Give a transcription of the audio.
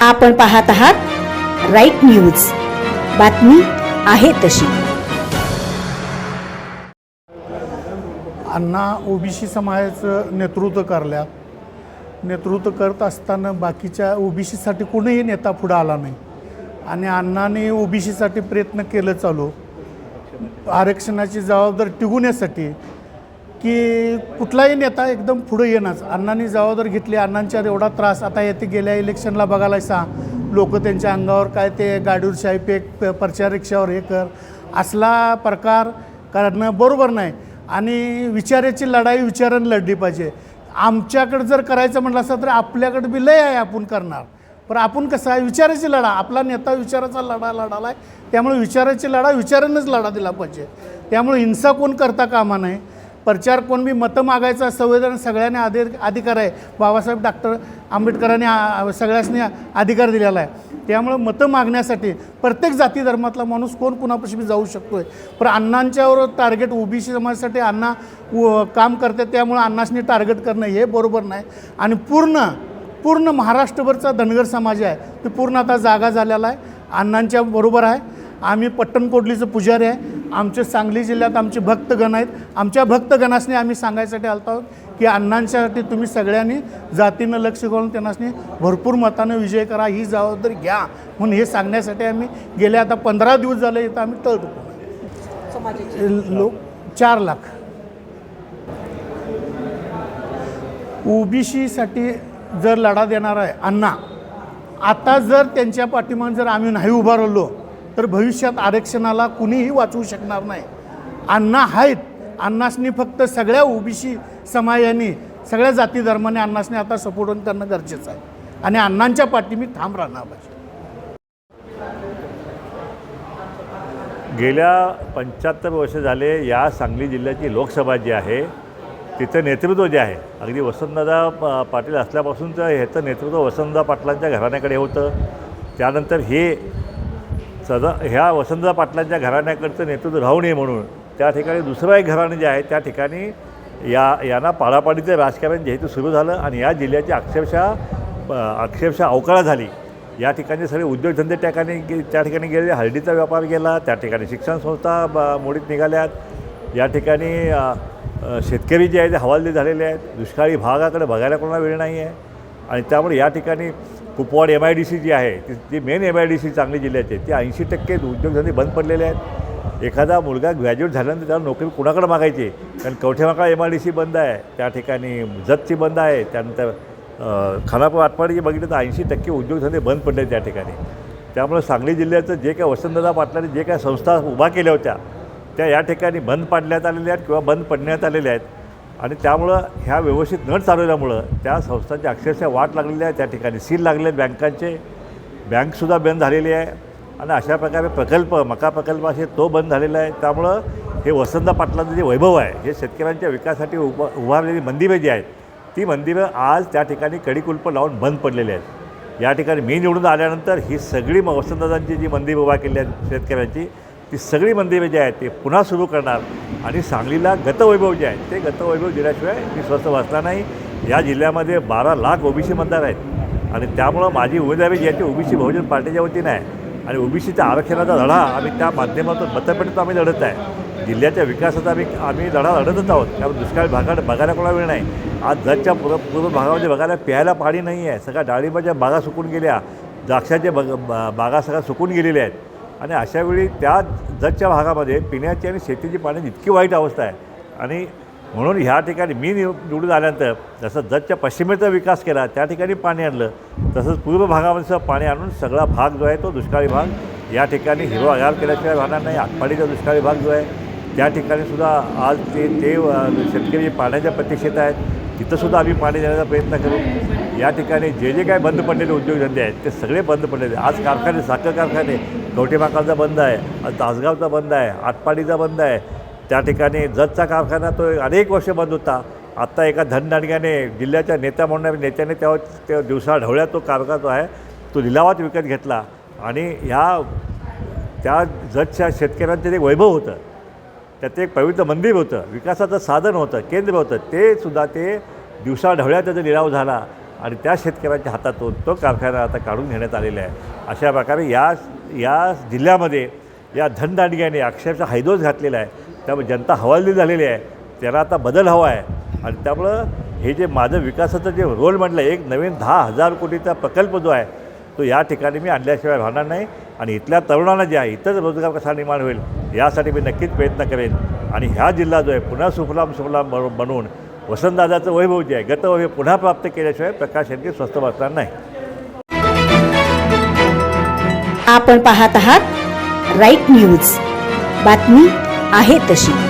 आपण पाहत आहात राईट न्यूज. बातमी आहे तशी. अण्णा ओबीसी समाजाचं नेतृत्व करल्यात. नेतृत्व करत असताना बाकीच्या ओबीसीसाठी कोणीही नेता पुढं आला नाही. आणि अण्णाने ओबीसीसाठी प्रयत्न केलं चालू. आरक्षणाची जबाबदारी टिकवण्यासाठी की कुठलाही नेता एकदम पुढे येणार अण्णांनी जबाबदारी घेतली अण्णांच्या एवढा त्रास आता येते गेल्या इलेक्शनला बघायला सा. लोक त्यांच्या अंगावर काय ते गाडीवर शाही पेक प- परच्या रिक्षावर हे कर. असला प्रकार करणं बरोबर नाही. आणि विचाराची लढाई विचारानं लढली पाहिजे. आमच्याकडे जर करायचं म्हटलं असं तर आपल्याकडे बी लय आहे आपण करणार. पण आपण कसं आहे विचाराची लढा. आपला नेता विचाराचा लढा लढाला आहे त्यामुळे विचाराची लढा विचारानंच लढा दिला पाहिजे. त्यामुळे हिंसा कोण करता कामा नये. प्रचार कोण बी मतं मागायचा संविधान सगळ्यांनी अधि अधिकार आहे. बाबासाहेब डॉक्टर आंबेडकरांनी आ- सगळ्यांनी अधिकार दिलेला आहे. त्यामुळं मतं मागण्यासाठी प्रत्येक जाती धर्मातला माणूस कोण कुणापाशी बी जाऊ शकतो आहे पण अण्णांच्यावर टार्गेट ओबीसी समाजासाठी अण्णा काम करतात त्यामुळं अण्णासनी टार्गेट करणं हे बरोबर नाही. आणि पूर्ण पूर्ण महाराष्ट्रभरचा धनगर समाज आहे. ते पूर्ण आता जागा झालेला आहे. अण्णांच्या बरोबर आहे. आम्ही पट्टणकोडलीचं पुजारी आहे. आमचे सांगली जिल्ह्यात आमचे भक्तगण आहेत. आमच्या भक्तगणासनी आम्ही सांगायसाठी आलतो आहोत की अण्णांच्यासाठी तुम्ही सगळ्यांनी जातीनं लक्ष घालून त्यांनासनी भरपूर मतानं विजय करा ही जबाबदारी घ्या म्हणून हे सांगण्यासाठी आम्ही गेले. आता पंधरा दिवस झाले इथं आम्ही तळ लोक चार लाख. ओबीसीसाठी जर लढा देणार आहे अण्णा आता जर त्यांच्या पाठीमान जर आम्ही नाही उभा राहिलो तर भविष्यात आरक्षणाला कुणीही वाचवू शकणार नाही. अण्णा आहेत. अण्णासनी फक्त सगळ्या ओबीसी समाजाने सगळ्या जाती धर्माने अण्णासनी आता सपोर्ट करणं गरजेचं आहे. आणि अण्णांच्या पाठी मी ठाम राहणार पाहिजे गेल्या पंच्याहत्तर वर्ष झाले या सांगली जिल्ह्याची लोकसभा जी आहे तिचं नेतृत्व जे आहे अगदी वसंतदादा प- पाटील असल्यापासूनचं ह्याचं नेतृत्व वसंतदादा पाटलांच्या घराण्याकडे होतं. त्यानंतर हे सदा ह्या वसंतदादा पाटलांच्या घराण्याकडचं नेतृत्व राहू नये म्हणून त्या ठिकाणी दुसरं एक घराणं जे आहे त्या ठिकाणी या यांना पाडापाडीचं राजकारण जे हेतू सुरू झालं आणि या जिल्ह्याची अक्षरशः अक्षरशः अवकाळा झाली. या ठिकाणी सगळे उद्योगधंदे त्या ठिकाणी त्या ठिकाणी गेले हळदीचा व्यापार गेला त्या ठिकाणी शिक्षण संस्था ब- मोडीत निघाल्यात. या ठिकाणी शेतकरी जे आहेत ते हवालदिल झालेले आहेत. दुष्काळी भागाकडे बघायला कोणाला वेळ नाही आहे आणि त्यामुळे या ठिकाणी Kupwad M I D C जी आहे ती जी main M I D C Sangli जिल्ह्याची आहे. ती ऐंशी टक्के उद्योगधंदे बंद पडलेले आहेत. एखादा मुलगा ग्रॅज्युएट झाल्यानंतर त्याला नोकरी कुणाकडे मागायची? कारण Kavathemakada M I D C बंद आहे. त्या ठिकाणी जतची बंद आहे. त्यानंतर खानापूर आटपाडी बघितलं तर ऐंशी टक्के उद्योगधंदे बंद पडले त्या ठिकाणी. त्यामुळे सांगली जिल्ह्याचं जे काय वसंतदादा पाटलाने जे काय संस्था उभा केल्या होत्या त्या या ठिकाणी बंद पाडण्यात आलेल्या आहेत किंवा बंद पडण्यात आलेल्या आहेत. आणि त्यामुळं ह्या व्यवस्थित न चालवल्यामुळं त्या संस्थांची अक्षरशः वाट लागलेली आहे. त्या ठिकाणी सील लागले आहेत बँकांचे. बँकसुद्धा बंद झालेली आहे. आणि अशा प्रकारे प्रकल्प मका प्रकल्प असे तो बंद झालेला आहे. त्यामुळं हे वसंत पाटलांचं जे वैभव आहे हे शेतकऱ्यांच्या विकासासाठी उभा उभारलेली मंदिरं जी आहेत ती मंदिरं आज त्या ठिकाणी कडीकुल्प लावून बंद पडलेली आहेत. या ठिकाणी मी निवडून आल्यानंतर ही सगळी म- वसंतदादांची जी मंदिरं उभा केली आहेत शेतकऱ्यांची ती सगळी मंदिरं जी आहेत ते पुन्हा सुरू करणार. आणि सांगलीला गतवैभव जे आहे ते गतवैभव दिल्याशिवाय मी स्वस्त वाचला नाही. या जिल्ह्यामध्ये बारा लाख ओबीसी मतदार आहेत. आणि त्यामुळं माझी उमेदवारी जी आहे ती ओबीसी बहुजन पार्टीच्या वतीनं आहे. आणि ओबीसीच्या आरक्षणाचा लढा आम्ही त्या माध्यमातून मतपेटीतून आम्ही लढत आहे. जिल्ह्याच्या विकासाचा आम्ही आम्ही लढा लढतच आहोत. कारण दुष्काळ भागात बघायला कोणा वेळ नाही. आज जगच्या पूर्व पूर्व भागामध्ये बघायला प्यायला पाणी नाही आहे सगळ्या डाळिंबाच्या बागा सुकून गेल्या. द्राक्षाच्या बग बागा सगळ्या सुकून गेलेल्या आहेत. आणि अशावेळी त्या जच्या भागामध्ये पिण्याची आणि शेतीची पाण्याची इतकी वाईट अवस्था आहे. आणि म्हणून ह्या ठिकाणी मी निव निवडून आल्यानंतर जसं जच्या पश्चिमेचा विकास केला त्या ठिकाणी पाणी आणलं तसंच पूर्व भागामध्ये पाणी आणून सगळा भाग जो आहे तो दुष्काळी भाग या ठिकाणी हिरवागार केल्याशिवाय राहणार नाही आटपाडीचा दुष्काळी भाग जो आहे त्या ठिकाणी सुद्धा आज ते ते शेतकरी पाण्याच्या प्रतीक्षेत आहेत. तिथंसुद्धा आम्ही पाणी देण्याचा प्रयत्न करू. या ठिकाणी जे जे काय बंद पडलेले उद्योगधंदे आहेत ते सगळे बंद पडलेले आज कारखाने साखर कारखाने कवठेमाकाचा बंद आहे तासगावचा बंद आहे आटपाडीचा बंद आहे. त्या ठिकाणी जतचा कारखाना तो अनेक वर्ष बंद होता. आत्ता एका धनदांडग्याने जिल्ह्याच्या नेत्या म्हणून नेत्याने त्या त्या दिवसा ढवळ्यात तो कारखाना जो आहे तो लिलावात विकत घेतला. आणि ह्या त्या जतच्या शेतकऱ्यांचं एक वैभव होतं. त्यात एक पवित्र मंदिर होतं विकासाचं साधन होतं केंद्र होतं. ते सुद्धा ते दिवसाढवळ्या त्याचा लिलाव झाला आणि त्या शेतकऱ्याच्या हातातून तो कारखाना आता काढून घेण्यात आलेला आहे. अशा प्रकारे या या जिल्ह्यामध्ये या धनदांडग्याने अक्षरशः हैदोस घातलेला आहे. त्यामुळे जनता हवालदिल झालेली आहे. त्याला आता बदल हवा आहे. आणि त्यामुळं हे जे माझं विकासाचं जे रोल म्हटलं आहे, एक नवीन दहा हजार कोटीचा प्रकल्प जो आहे तो या ठिकाणी मी आणल्याशिवाय राहणार नाही. आणि इथल्या तरुणांना जे आहे इथंच रोजगार कसा निर्माण होईल यासाठी मी नक्कीच प्रयत्न करेन. आणि ह्या जिल्हा जो आहे पुन्हा सुफलाम सुफलाम बन- बनवून वसंतदादाचं वैभव जे आहे गतवैभव पुन्हा प्राप्त केल्याशिवाय प्रकाश यांनी स्वस्त बसणार नाही. आपण पाहत आहात राईट न्यूज. बातमी आहे तशी.